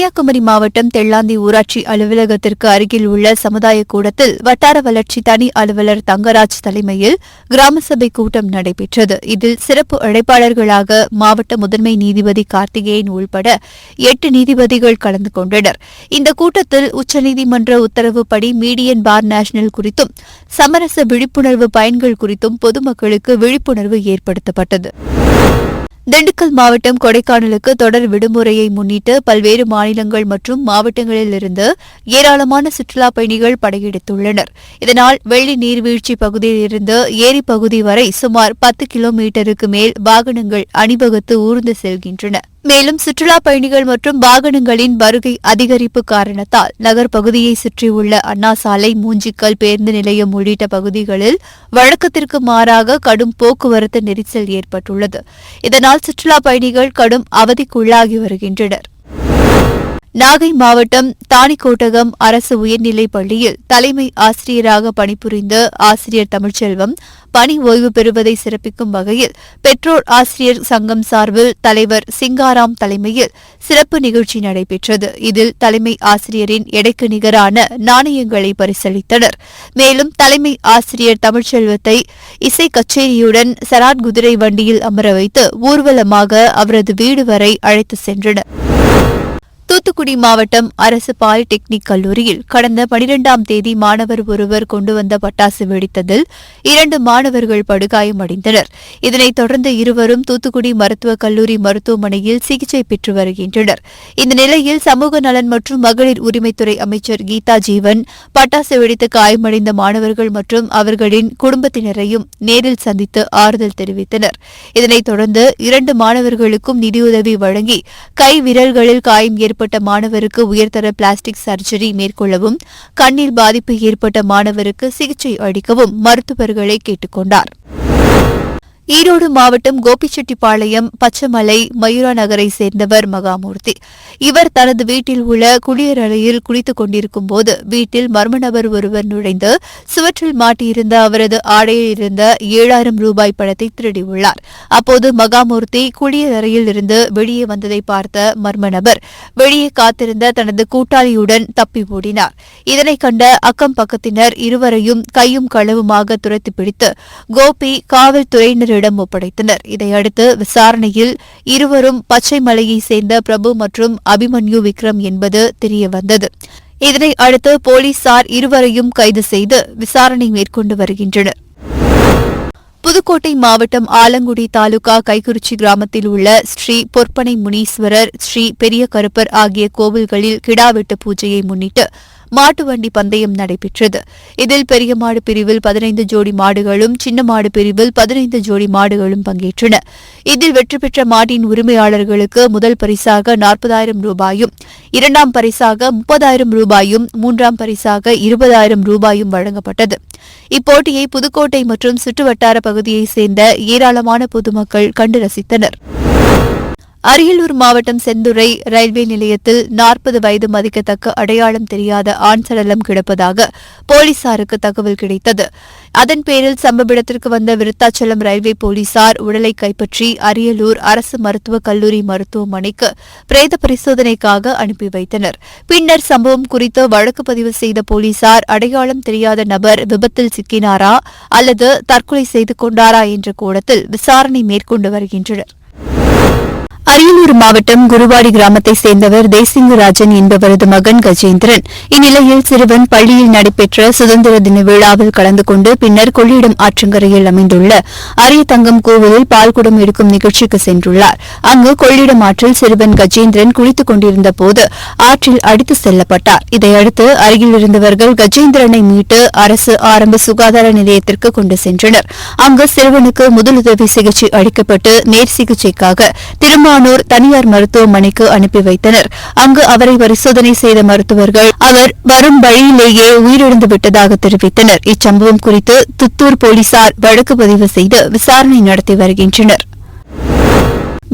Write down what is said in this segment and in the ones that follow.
கன்னியாகுமரி மாவட்டம் தெள்ளாந்தி ஊராட்சி அலுவலகத்திற்கு அருகில் உள்ள சமுதாய கூடத்தில் வட்டார வளர்ச்சி தனி அலுவலர் தங்கராஜ் தலைமையில் கிராம சபை கூட்டம் நடைபெற்றது. இதில் சிறப்பு அழைப்பாளர்களாக மாவட்ட முதன்மை நீதிபதி கார்த்திகேயன் உள்பட எட்டு நீதிபதிகள் கலந்து கொண்டனர். இந்த கூட்டத்தில் உச்சநீதிமன்ற உத்தரவுப்படி மீடியன் பார் நேஷனல் குறித்தும் சமரச விழிப்புணர்வு பயன்கள் குறித்தும் பொதுமக்களுக்கு விழிப்புணர்வு ஏற்படுத்தப்பட்டது. திண்டுக்கல் மாவட்டம் கொடைக்கானலுக்கு தொடர் விடுமுறையை முன்னிட்டு பல்வேறு மாநிலங்கள் மற்றும் மாவட்டங்களிலிருந்து ஏராளமான சுற்றுலாப் பயணிகள் படையெடுத்துள்ளனர். இதனால் வெள்ளி நீர்வீழ்ச்சி பகுதியிலிருந்து ஏரி பகுதி வரை சுமார் பத்து கிலோமீட்டருக்கு மேல் வாகனங்கள் அணிவகுத்து ஊர்ந்து செல்கின்றன. மேலும் சுற்றுலா பயணிகள் மற்றும் வாகனங்களின் வருகை அதிகரிப்பு காரணத்தால் நகர் பகுதியை சுற்றியுள்ள அண்ணா சாலை மூஞ்சிக்கல் பேருந்து நிலையம் உள்ளிட்ட பகுதிகளில் வழக்கத்திற்கு மாறாக கடும் போக்குவரத்து நெரிசல் ஏற்பட்டுள்ளது. இதனால் சுற்றுலா பயணிகள் கடும் அவதிக்குள்ளாகி வருகின்றனர். நாகை மாவட்டம் தானிக்கோட்டகம் அரசு உயர்நிலைப் பள்ளியில் தலைமை ஆசிரியராக பணிபுரிந்த ஆசிரியர் தமிழ்ச்செல்வம் பணி ஓய்வு பெறுவதை சிறப்பிக்கும் வகையில் பெற்றோர் ஆசிரியர் சங்கம் சார்பில் தலைவர் சிங்காராம் தலைமையில் சிறப்பு நிகழ்ச்சி நடைபெற்றது. இதில் தலைமை ஆசிரியரின் எடைக்கு நிகரான நாணயங்களை பரிசளித்தனர். மேலும் தலைமை ஆசிரியர் தமிழ்ச்செல்வத்தை இசை கச்சேரியுடன் சராட் குதிரை வண்டியில் அமர வைத்து ஊர்வலமாக அவரது வீடு வரை அழைத்து சென்றனர். தூத்துக்குடி மாவட்டம் அரசு பாலிடெக்னிக் கல்லூரியில் கடந்த பனிரெண்டாம் தேதி மாணவர் ஒருவர் கொண்டு வந்த பட்டாசு வெடித்ததில் இரண்டு மாணவர்கள் படுகாயமடைந்தனர். இதனைத் தொடர்ந்து இருவரும் தூத்துக்குடி மருத்துவக் கல்லூரி மருத்துவமனையில் சிகிச்சை பெற்று வருகின்றனர். இந்த நிலையில் சமூக நலன் மற்றும் மகளிர் உரிமைத்துறை அமைச்சர் கீதா ஜீவன் பட்டாசு வெடித்து காயமடைந்த மாணவர்கள் மற்றும் அவர்களின் குடும்பத்தினரையும் நேரில் சந்தித்து ஆறுதல் தெரிவித்தனர். இதனைத் தொடர்ந்து இரண்டு மாணவர்களுக்கும் நிதியுதவி வழங்கி கை விரல்களில் காயம் ஏற்பட்ட மாணவருக்கு உயர்தர பிளாஸ்டிக் சர்ஜரி மேற்கொள்ளவும் கண்ணில் பாதிப்பு ஏற்பட்ட மாணவருக்கு சிகிச்சை அளிக்கவும் மருத்துவர்களை கேட்டுக் கொண்டாா் ஈரோடு மாவட்டம் கோபிச்செட்டிப்பாளையம் பச்சமலை மயூரா நகரை சேர்ந்தவர் மகாமூர்த்தி. இவர் தனது வீட்டில் உள்ள குளியலறையில் குளித்துக் கொண்டிருக்கும் போது வீட்டில் மர்ம நபர் ஒருவர் நுழைந்து சுவற்றில் மாட்டியிருந்த அவரது ஆடையில் இருந்த ஏழாயிரம் ரூபாய் பணத்தை திருடியுள்ளார். அப்போது மகாமூர்த்தி குளியலறையில் இருந்து வெளியே வந்ததை பார்த்த மர்ம நபர் வெளியே காத்திருந்த தனது கூட்டாளியுடன் தப்பி ஓடினார். இதனை கண்ட அக்கம் பக்கத்தினர் இருவரையும் கையும் களவுமாக துரத்தி பிடித்து கோபி போலீசாரிடம் ஒப்படைத்தனர். இதையடுத்து விசாரணையில் இருவரும் பச்சை மலையைச் சேர்ந்த பிரபு மற்றும் அபிமன்யு விக்ரம் என்பது தெரியவந்தது. இதனை அடுத்து போலீசார் இருவரையும் கைது செய்து விசாரணை மேற்கொண்டு வருகின்றனர். புதுக்கோட்டை மாவட்டம் ஆலங்குடி தாலுகா கைக்குறிச்சி கிராமத்தில் உள்ள ஸ்ரீ பொற்பனை முனீஸ்வரர் ஸ்ரீ பெரிய கருப்பர் ஆகிய கோவில்களில் கிடாவெட்டு பூஜையை முன்னிட்டு மாட்டு வண்டி பந்தயம் நடைபெற்றது. இதில் பெரிய மாடு பிரிவில் பதினைந்து ஜோடி மாடுகளும் சின்ன மாடு பிரிவில் பதினைந்து ஜோடி மாடுகளும் பங்கேற்றன. இதில் வெற்றி பெற்ற மாட்டின் உரிமையாளர்களுக்கு முதல் பரிசாக நாற்பதாயிரம் ரூபாயும் இரண்டாம் பரிசாக முப்பதாயிரம் ரூபாயும் மூன்றாம் பரிசாக இருபதாயிரம் ரூபாயும் வழங்கப்பட்டது. இப்போட்டியை புதுக்கோட்டை மற்றும் சுற்றுவட்டார பகுதியைச் சேர்ந்த ஏராளமான பொதுமக்கள் கண்டு ரசித்தனா் அரியலூர் மாவட்டம் செந்துறை ரயில்வே நிலையத்தில் நாற்பது வயது மதிக்கத்தக்க அடையாளம் தெரியாத ஆண் சடலம் கிடப்பதாக போலீசாருக்கு தகவல் கிடைத்தது. அதன் பேரில் சம்பவ இடத்திற்கு வந்த விருத்தாச்சலம் ரயில்வே போலீசார் உடலை கைப்பற்றி அரியலூர் அரசு மருத்துவக் கல்லூரி மருத்துவமனைக்கு பிரேத பரிசோதனைக்காக அனுப்பி வைத்தனர். பின்னர் சம்பவம் குறித்து வழக்கு பதிவு செய்த போலீசார் அடையாளம் தெரியாத நபர் விபத்தில் சிக்கினாரா அல்லது தற்கொலை செய்து கொண்டாரா என்ற கோணத்தில் விசாரணை மேற்கொண்டு வருகின்றனர். அரியலூர் மாவட்டம் குருவாடி கிராமத்தை சேர்ந்தவர் தேசிங்கராஜன் என்பவரது மகன் கஜேந்திரன். இந்நிலையில் சிறுவன் பள்ளியில் நடைபெற்ற சுதந்திர தின விழாவில் கலந்து கொண்டு பின்னர் கொள்ளிடம் ஆற்றங்கரையில் அமைந்துள்ள அரிய தங்கம் கோவிலில் பால்குடம் எடுக்கும் நிகழ்ச்சிக்கு சென்றுள்ளார். அங்கு கொள்ளிடம் ஆற்றில் சிறுவன் கஜேந்திரன் குளித்துக் கொண்டிருந்த போது ஆற்றில் அடித்து செல்லப்பட்டார். இதையடுத்து அருகில் இருந்தவர்கள் கஜேந்திரனை மீட்டு அரசு ஆரம்ப சுகாதார நிலையத்திற்கு கொண்டு சென்றனர். அங்கு சிறுவனுக்கு முதலுதவி சிகிச்சை அளிக்கப்பட்டு நேர் சிகிச்சைக்காக திருமானூர் தனியார் மருத்துவமனைக்கு அனுப்பி வைத்தனர். அங்கு அவரை பரிசோதனை செய்த மருத்துவர்கள் அவர் வரும் வழியிலேயே உயிரிழந்து விட்டதாக தெரிவித்தனர். இச்சம்பவம் குறித்து துத்தூர் போலீசார் வழக்கு பதிவு செய்து விசாரணை நடத்தி வருகின்றனர்.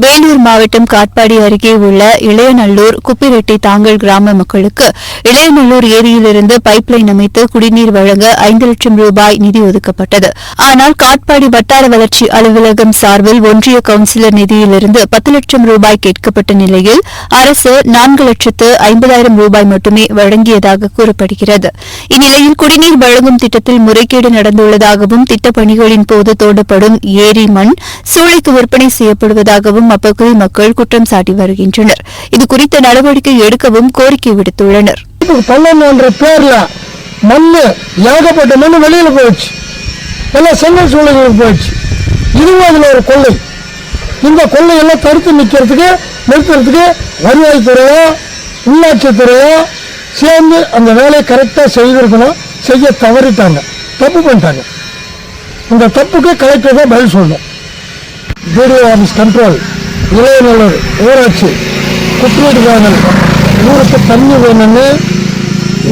வேலூர் மாவட்டம் காட்பாடி அருகே உள்ள இளையநல்லூர் குப்பிரெட்டி தாங்கல் கிராம மக்களுக்கு இளையநல்லூர் ஏரியிலிருந்து பைப்லைன் அமைத்து குடிநீர் வழங்க ஐந்து லட்சம் ரூபாய் நிதி ஒதுக்கப்பட்டது. ஆனால் காட்பாடி வட்டார வளர்ச்சி அலுவலகம் சார்பில் ஒன்றிய கவுன்சிலர் நிதியிலிருந்து பத்து லட்சம் ரூபாய் கேட்கப்பட்ட நிலையில் அரசு நான்கு லட்சத்து ஐம்பதாயிரம் ரூபாய் மட்டுமே வழங்கியதாக கூறப்படுகிறது. இந்நிலையில் குடிநீர் வழங்கும் திட்டத்தில் முறைகேடு நடந்துள்ளதாகவும் திட்டப்பணிகளின் போது தோண்டப்படும் ஏரி மண் சூளைக்கு விற்பனை செய்யப்படுவதாகவும் அப்பகுதி மக்கள் குற்றம் சாட்டி வருகின்றனர். இது குறித்த நடவடிக்கை எடுக்கவும் கோரிக்கை விடுத்துள்ளனர். பள்ளம்ன்ற பேர்ல மண்ணு ஏகப்பட்ட மண்ணு வெளியில போயிடுச்சு. எல்லாம் செங்கல் சூழலுக்கு போயிடுச்சு. இதுவும் அதுல ஒரு கொள்ளை. இந்த கொள்ளையெல்லாம் தடுத்து நிற்கிறதுக்கு நிறுத்துறதுக்கு வருவாய்த்துறையோ உள்ளாட்சித்துறையோ சேர்ந்து அந்த வேலையை கரெக்டாக செய்திருக்கணும் செய்ய தவறிட்டாங்க. தப்பு பண்ணிட்டாங்க. இந்த தப்புக்கு கலெக்டர் தான் பதில் சொல்லணும். வீடியோ ஆஃபீஸ் கண்ட்ரோல் இளையநல்லூர் ஊராட்சி குற்றீடு வேணும் ஊருக்கு தண்ணி வேணும்னு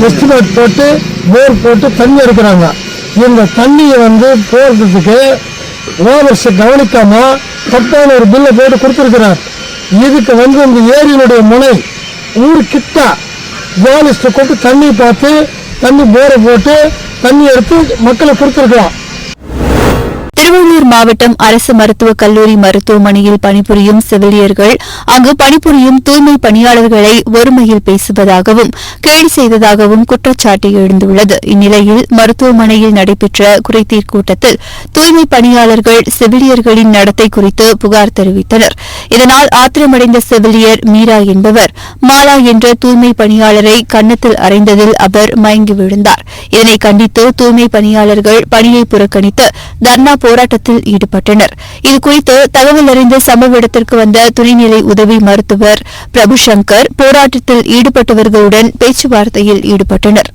எஸ்டிமேட் போட்டு போர் போட்டு தண்ணி எடுக்கிறாங்க. இந்த தண்ணியை வந்து போடுறதுக்கு ஓவர்ஸ் கவனிக்காம தப்பான ஒரு பில்லை போட்டு கொடுத்துருக்கிறார். இதுக்கு வந்து இந்த ஏரியினுடைய முனை ஊர் கிட்ட ஜேர்னலிஸ்ட்டை கூப்பிட்டு தண்ணி பார்த்து தண்ணி போரை போட்டு தண்ணி எடுத்து மக்களை கொடுத்துருக்கலாம். மாவட்டம் அரசு மருத்துவக் கல்லூரி மருத்துவமனையில் பணிபுரியும் செவிலியர்கள் அங்கு பணிபுரியும் தூய்மை பணியாளர்களை ஒருமையில் பேசுவதாகவும் கேலி செய்ததாகவும் குற்றச்சாட்டு எழுந்துள்ளது. இந்நிலையில் மருத்துவமனையில் நடைபெற்ற குறைதீர் கூட்டத்தில் தூய்மை பணியாளர்கள் செவிலியர்களின் நடத்தை குறித்து புகார் தெரிவித்தனர். இதனால் ஆத்திரமடைந்த செவிலியர் மீரா என்பவர் மாலா என்ற தூய்மை பணியாளரை கன்னத்தில் அறைந்ததில் அவர் மயங்கி விழுந்தார். இதனை கண்டித்து தூய்மை பணியாளர்கள் பணியை புறக்கணித்து தர்ணா போராட்டத்தில் ஈடுபட்டனர். இதுகுறித்து தகவல் அறிந்த சம்பவ இடத்திற்கு வந்த துணைநிலை உதவி மருத்துவர் பிரபுசங்கர் போராட்டத்தில் ஈடுபட்டவர்களுடன் பேச்சுவார்த்தையில் ஈடுபட்டனர்.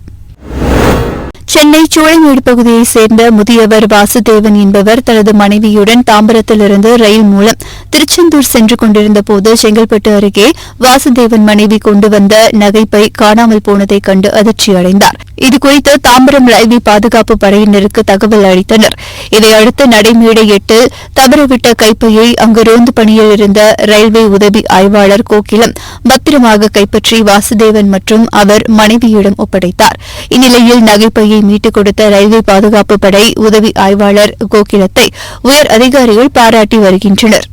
சென்னை சோழமேடு பகுதியைச் சேர்ந்த முதியவர் வாசுதேவன் என்பவர் தனது மனைவியுடன் தாம்பரத்திலிருந்து ரயில் மூலம் திருச்செந்தூர் சென்று கொண்டிருந்த போது செங்கல்பட்டு அருகே வாசுதேவன் மனைவி கொண்டு வந்த நகைப்பை காணாமல் போனதைக் கண்டு அதிர்ச்சியடைந்தார். இதுகுறித்து தாம்பரம் ரயில்வே பாதுகாப்பு படையினருக்கு தகவல் அளித்தனர். இதையடுத்து நடைமேடை எட்டு தவறவிட்ட கைப்பையை அங்கு ரோந்து பணியில் இருந்த ரயில்வே உதவி ஆய்வாளர் கோகிலம் பத்திரமாக கைப்பற்றி வாசுதேவன் மற்றும் அவர் மனைவியிடம் ஒப்படைத்தார். இந்நிலையில் நகைப்பையை மீட்டுக் கொடுத்த ரயில்வே பாதுகாப்பு படை உதவி ஆய்வாளர் கோகிலத்தை உயர் அதிகாரிகள் பாராட்டி வருகின்றனர்.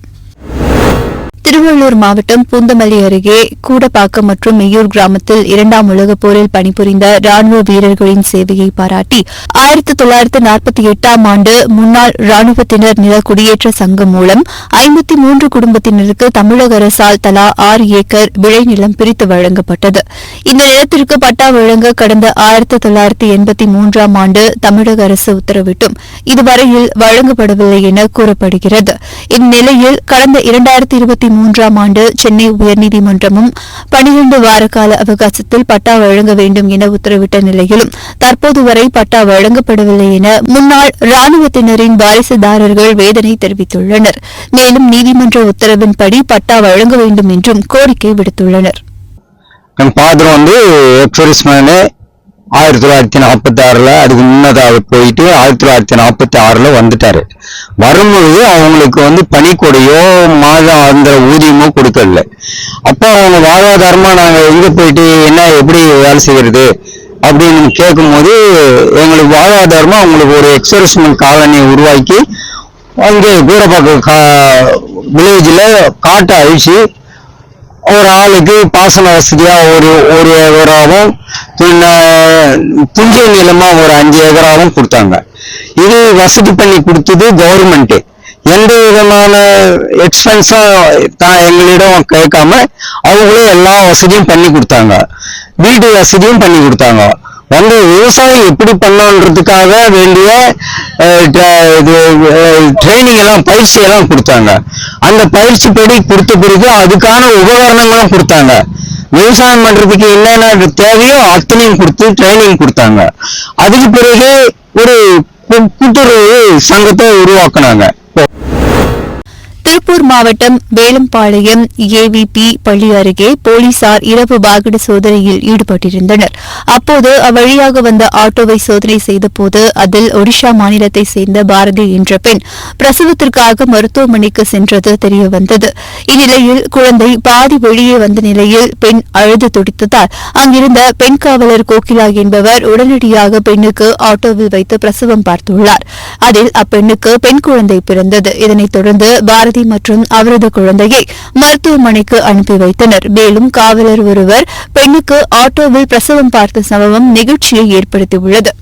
திருவள்ளூர் மாவட்டம் பூந்தமல்லி அருகே கூடப்பாக்கம் மற்றும் மெய்யூர் கிராமத்தில் இரண்டாம் உலகப் போரில் பணிபுரிந்த ராணுவ வீரர்களின் சேவையை பாராட்டி ஆயிரத்தி தொள்ளாயிரத்து நாற்பத்தி எட்டாம் ஆண்டு முன்னாள் ராணுவத்தினர் நில குடியேற்ற சங்கம் மூலம் ஐம்பத்தி மூன்று குடும்பத்தினருக்கு தமிழக அரசால் தலா ஆறு ஏக்கர் விளைநிலம் பிரித்து வழங்கப்பட்டது. இந்த நிலத்திற்கு பட்டா வழங்க கடந்த ஆயிரத்தி தொள்ளாயிரத்தி எண்பத்தி மூன்றாம் ஆண்டு தமிழக அரசு உத்தரவிட்டும். இதுவரையில் வழங்கப்படவில்லை என கூறப்படுகிறது. இந்நிலையில் கடந்த இரண்டாயிரத்தி இருபத்தி மூன்றாம் ஆண்டு சென்னை உயர்நீதிமன்றமும் பனிரண்டு வார கால அவகாசத்தில் பட்டா வழங்க வேண்டும் என உத்தரவிட்ட நிலையிலும் தற்போது வரை பட்டா வழங்கப்படவில்லை என முன்னாள் ராணுவத்தினரின் வாரிசுதாரர்கள் வேதனை தெரிவித்துள்ளனர். மேலும் நீதிமன்ற உத்தரவின்படி பட்டா வழங்க வேண்டும் என்றும் கோரிக்கை விடுத்துள்ளனர். ஆயிரத்தி தொள்ளாயிரத்தி நாற்பத்தி ஆறுல அதுக்கு முன்னதாக போயிட்டு ஆயிரத்தி தொள்ளாயிரத்தி நாற்பத்தி ஆறுல வந்துட்டாரு. வரும்பொழுது அவங்களுக்கு வந்து பணிக்கொடையோ மாதம் அந்த ஊதியமோ கொடுக்கல. அப்போ அவங்க வாழ்வாதாரமா நாங்கள் எங்க போயிட்டு என்ன எப்படி வேலை செய்யறது அப்படின்னு கேட்கும்போது எங்களுக்கு வாழ்வாதாரமா அவங்களுக்கு ஒரு எக்ஸர்ஸ்மெண்ட் காலனியை உருவாக்கி அங்கே கூடப்பாக்கம் கா வில்லேஜில் காட்டை அழிச்சு ஒரு ஆளுக்கு பாசன வசதியா ஒரு ஒரு ஏக்கராவும் பின்ன புஞ்சை நிலமா ஒரு அஞ்சு ஏக்கராவும் கொடுத்தாங்க. இது வசதி பண்ணி கொடுத்தது கவர்மெண்ட் எந்த விதமான எக்ஸ்பென்ஸும் தான் எங்களிடம் கேட்காம அவங்களும் எல்லா வசதியும் பண்ணி கொடுத்தாங்க. வீட்டு வசதியும் பண்ணி கொடுத்தாங்க. வந்து விவசாயம் எப்படி பண்ணணுன்றதுக்காக வேண்டிய இது ட்ரைனிங் எல்லாம் பயிற்சி எல்லாம் கொடுத்தாங்க. அந்த பயிற்சி படி கொடுத்த பிறகு அதுக்கான உபகரணங்களும் கொடுத்தாங்க. விவசாயம் பண்றதுக்கு என்னென்ன தேவையோ அத்தனையும் கொடுத்து ட்ரைனிங் கொடுத்தாங்க. அதுக்கு பிறகு ஒரு கூட்டுறவு சங்கத்தை உருவாக்குனாங்க. திருப்பூர் மாவட்டம் வேலம்பாளையம் ஏவிபி பள்ளி அருகே போலீசார் இரவு வாகன சோதனையில் ஈடுபட்டிருந்தனர். அப்போது அவ்வழியாக வந்த ஆட்டோவை சோதனை செய்தபோது அதில் ஒடிஷா மாநிலத்தை சேர்ந்த பாரதி என்ற பெண் பிரசவத்திற்காக மருத்துவமனைக்கு சென்றது தெரியவந்தது. இந்நிலையில் குழந்தை பாதி வெளியே வந்த நிலையில் பெண் அழுது துடித்ததால் அங்கிருந்த பெண் காவலர் கோகிலா என்பவர் உடனடியாக பெண்ணுக்கு ஆட்டோவில் வைத்து பிரசவம் பார்த்துள்ளார். அதில் அப்பெண்ணுக்கு பெண் குழந்தை பிறந்தது. இதனைத் தொடர்ந்து பாரதி மற்றும் அவரது குழந்தையை மருத்துவமனைக்கு அனுப்பி வைத்தனர். மேலும் காவலர் ஒருவர் பெண்ணுக்கு ஆட்டோவில் பிரசவம் பார்த்த சம்பவம் நிகழ்ச்சியை ஏற்படுத்தியுள்ளது.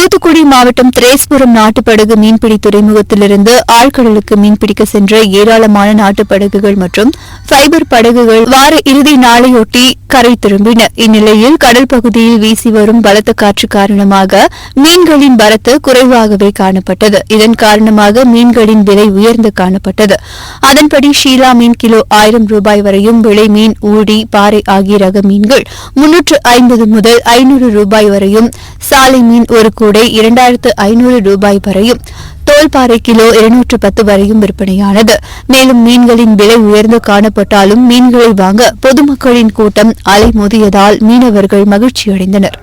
தூத்துக்குடி மாவட்டம் திரேஸ்புரம் நாட்டுப்படகு மீன்பிடி துறைமுகத்திலிருந்து ஆழ்கடலுக்கு மீன்பிடிக்க சென்ற ஏராளமான நாட்டுப்படகுகள் மற்றும் ஃபைபர் படகுகள் வார இறுதி நாளையொட்டி கரை திரும்பின. இந்நிலையில் கடல் பகுதியில் வீசி வரும் பலத்த காற்று காரணமாக மீன்களின் பலத்து குறைவாகவே காணப்பட்டது. இதன் காரணமாக மீன்களின் விலை உயர்ந்து காணப்பட்டது. அதன்படி ஷீலா மீன் கிலோ ஆயிரம் ரூபாய் வரையும் விலை மீன் ஊடி பாறை ஆகிய ரக மீன்கள் முன்னூற்று ஐம்பது முதல் ஐநூறு ரூபாய் வரையும் சாலை மீன் ஒரு கூடை இரண்டாயிரத்து ஐநூறு ரூபாய் வரையும் தோல்பாறை கிலோ இருநூற்று பத்து வரையும் விற்பனையானது. மேலும் மீன்களின் விலை உயர்ந்து காணப்பட்டாலும் மீன்களை வாங்க பொதுமக்களின் கூட்டம் அலைமோதியதால் மீனவர்கள் மகிழ்ச்சியடைந்தனா்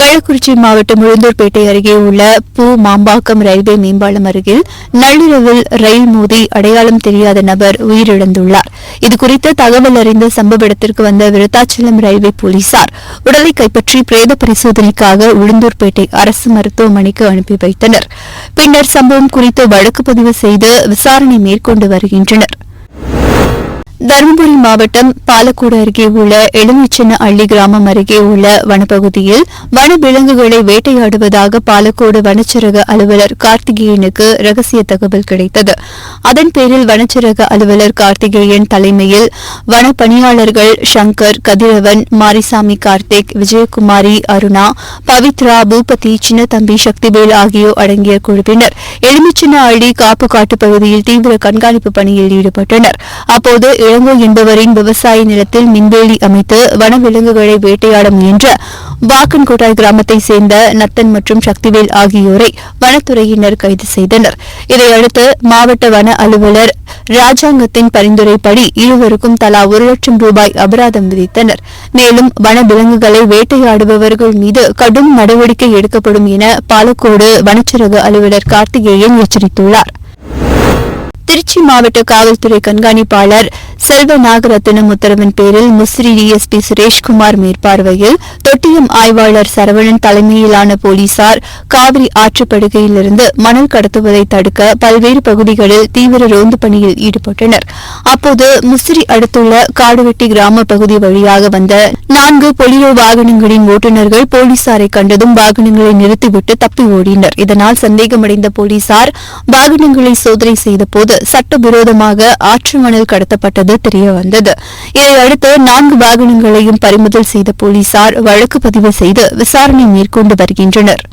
கள்ளக்குறிச்சி மாவட்டம் உளுந்தூர்பேட்டை அருகே உள்ள பூ மாம்பாக்கம் ரயில்வே மேம்பாலம் அருகில் நள்ளிரவில் ரயில் மோதி அடையாளம் தெரியாத நபர் உயிரிழந்துள்ளார். இதுகுறித்து தகவல் அறிந்த சம்பவ இடத்திற்கு வந்த விருத்தாச்சலம் ரயில்வே போலீசார் உடலை கைப்பற்றி பிரேத பரிசோதனைக்காக உளுந்தூர்பேட்டை அரசு மருத்துவமனைக்கு அனுப்பி வைத்தனர். பின்னர் சம்பவம் குறித்து வழக்கு பதிவு செய்து விசாரணை மேற்கொண்டு வருகின்றனர். தருமபுரி மாவட்டம் பாலக்கோடு அருகே உள்ள எலுமிச்சின்ன அள்ளி கிராமம் அருகே உள்ள வனப்பகுதியில் வன விலங்குகளை வேட்டையாடுவதாக பாலக்கோடு வனச்சரக அலுவலர் கார்த்திகேயனுக்கு ரகசிய தகவல் கிடைத்தது. அதன் பேரில் வனச்சரக அலுவலர் கார்த்திகேயன் தலைமையில் வனப்பணியாளர்கள் சங்கர் கதிரவன் மாரிசாமி கார்த்திக் விஜயகுமாரி அருணா பவித்ரா பூபதி சின்னத்தம்பி சக்திவேல் ஆகியோர் அடங்கிய குழுவினர். எலுமிச்சின்ன அள்ளி காப்பு காட்டு பகுதியில் தீவிர கண்காணிப்பு பணியில் ஈடுபட்டனர். அப்போது இளங்கோ என்பவரின் விவசாய நிலத்தில் மின்வேலி அமைத்து வனவிலங்குகளை வேட்டையாட முயன்ற வாக்கன்கோட்டாய் கிராமத்தை சேர்ந்த நத்தன் மற்றும் சக்திவேல் ஆகியோரை வனத்துறையினர் கைது செய்தனர். இதையடுத்து மாவட்ட வன அலுவலர் ராஜாங்கத்தின் பரிந்துரைப்படி இருவருக்கும் தலா ஒரு லட்சம் ரூபாய் அபராதம் விதித்தனர். மேலும் வன விலங்குகளை வேட்டையாடுபவர்கள் மீது கடும் நடவடிக்கை எடுக்கப்படும் என பாலக்கோடு வனச்சரக அலுவலர் கார்த்திகேயன் எச்சரித்துள்ளார். திருச்சி மாவட்ட காவல்துறை கண்காணிப்பாளர் செல்வ நாகரத்தினம் உத்தரவின் பேரில் முசிறி டிஎஸ்பி சுரேஷ்குமார் மேற்பார்வையில் தொட்டியம் ஆய்வாளர் சரவணன் தலைமையிலான போலீசார் காவிரி ஆற்றுப்படுகையிலிருந்து மணல் கடத்துவதை தடுக்க பல்வேறு பகுதிகளில் தீவிர ரோந்து பணியில் ஈடுபட்டனர். அப்போது முசிறி அடுத்துள்ள காடுவெட்டி கிராம பகுதி வழியாக வந்த நான்கு பொலியோ வாகனங்களின் ஓட்டுநர்கள் போலீசாரை கண்டதும் வாகனங்களை நிறுத்திவிட்டு தப்பி ஓடினர். இதனால் சந்தேகமடைந்த போலீசார் வாகனங்களை சோதனை செய்தபோது சட்டவிரோதமாக ஆற்று மணல் கடத்தப்பட்டது. தெரியவந்தது இதையடுத்து நான்கு வாகனங்களையும் பறிமுதல் செய்த போலீசார் வழக்கு பதிவு செய்து விசாரணை மேற்கொண்டு வருகின்றனர்.